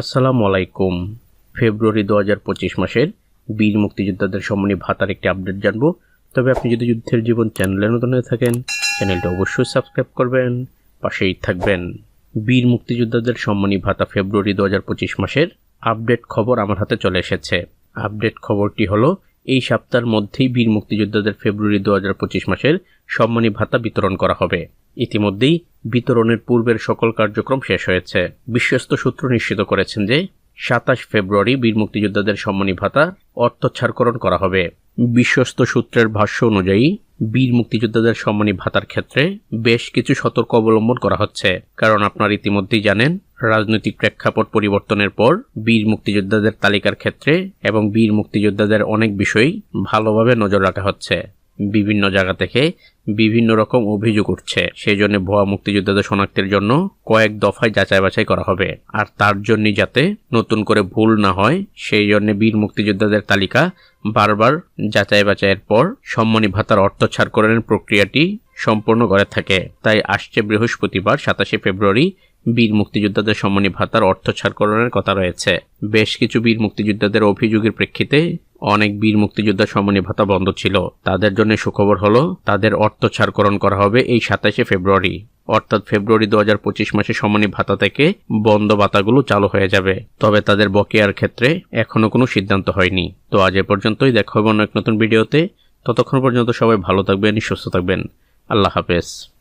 আসসালামু আলাইকুম। ফেব্রুয়ারি দু হাজার পঁচিশ মাসের বীর মুক্তিযোদ্ধাদের সম্মানী ভাতার একটি আপডেট জানব। তবে আপনি যদি যুদ্ধের জীবন চ্যানেলে নতুন হয়ে থাকেন, চ্যানেলটা অবশ্যই সাবস্ক্রাইব করবেন, পাশেই থাকবেন। বীর মুক্তিযোদ্ধাদের সম্মানী ভাতা ফেব্রুয়ারি দু হাজার পঁচিশ মাসের আপডেট খবর আমার হাতে চলে এসেছে। আপডেট খবরটি হলো, এই সপ্তাহের মধ্যেই বীর মুক্তিযোদ্ধাদের ফেব্রুয়ারি দু হাজার পঁচিশ মাসের সম্মানী ভাতা বিতরণ করা হবে। ইতিমধ্যেই বিতরণের পূর্বের সকল কার্যক্রম শেষ হয়েছে। বিশ্বস্ত সূত্র নিশ্চিত করেছেন যে, সাতাশ ফেব্রুয়ারি বীর মুক্তিযোদ্ধাদের সম্মানী ভাতা অর্থ ছাড়করণ করা হবে। বিশ্বস্ত সূত্রের ভাষ্য অনুযায়ী, বীর মুক্তিযোদ্ধাদের সম্মানী ভাতার ক্ষেত্রে বেশ কিছু সতর্ক অবলম্বন করা হচ্ছে। কারণ আপনার ইতিমধ্যেই জানেন, রাজনৈতিক প্রেক্ষাপট পরিবর্তনের পর বীর মুক্তিযোদ্ধাদের তালিকার ক্ষেত্রে এবং বীর মুক্তিযোদ্ধাদের অনেক বিষয় ভালোভাবে নজর রাখা হচ্ছে। বিভিন্ন জায়গা থেকে বিভিন্ন রকম অভিযোগ উঠছে। সেই জন্য ভুয়া মুক্তিযোদ্ধাদের শনাক্তের জন্য কয়েক দফায় যাচাই বাছাই করা হবে। আর তার জন্য যাতে নতুন করে ভুল না হয়, সেই জন্য বীর মুক্তিযোদ্ধাদের তালিকা বারবার যাচাই বাছাইয়ের পর সম্মানী ভাতার অর্থ ছাড়করণের প্রক্রিয়াটি সম্পূর্ণ করে থাকে। তাই আসছে বৃহস্পতিবার, সাতাশে ফেব্রুয়ারি, বীর মুক্তিযোদ্ধাদের সম্মানী ভাতার অর্থ ছাড়করণের কথা রয়েছে। বেশ কিছু বীর মুক্তিযোদ্ধাদের অভিযোগের প্রেক্ষিতে অনেক বীর মুক্তিযোদ্ধা সম্মানী ভাতা বন্ধ ছিল। তাদের জন্য সুখবর হলো, তাদের অর্থ ছাড়করণ করা হবে এই সাতাশে ফেব্রুয়ারি। অর্থাৎ ফেব্রুয়ারি দু হাজার পঁচিশ মাসে সম্মানী ভাতা থেকে বন্ধ ভাতাগুলো চালু হয়ে যাবে। তবে তাদের বকেয়ার ক্ষেত্রে এখনও কোনো সিদ্ধান্ত হয়নি। তো আজ এ পর্যন্তই। দেখা হবে অন্য এক নতুন ভিডিওতে। ততক্ষণ পর্যন্ত সবাই ভালো থাকবেন, সুস্থ থাকবেন। আল্লাহ হাফেজ।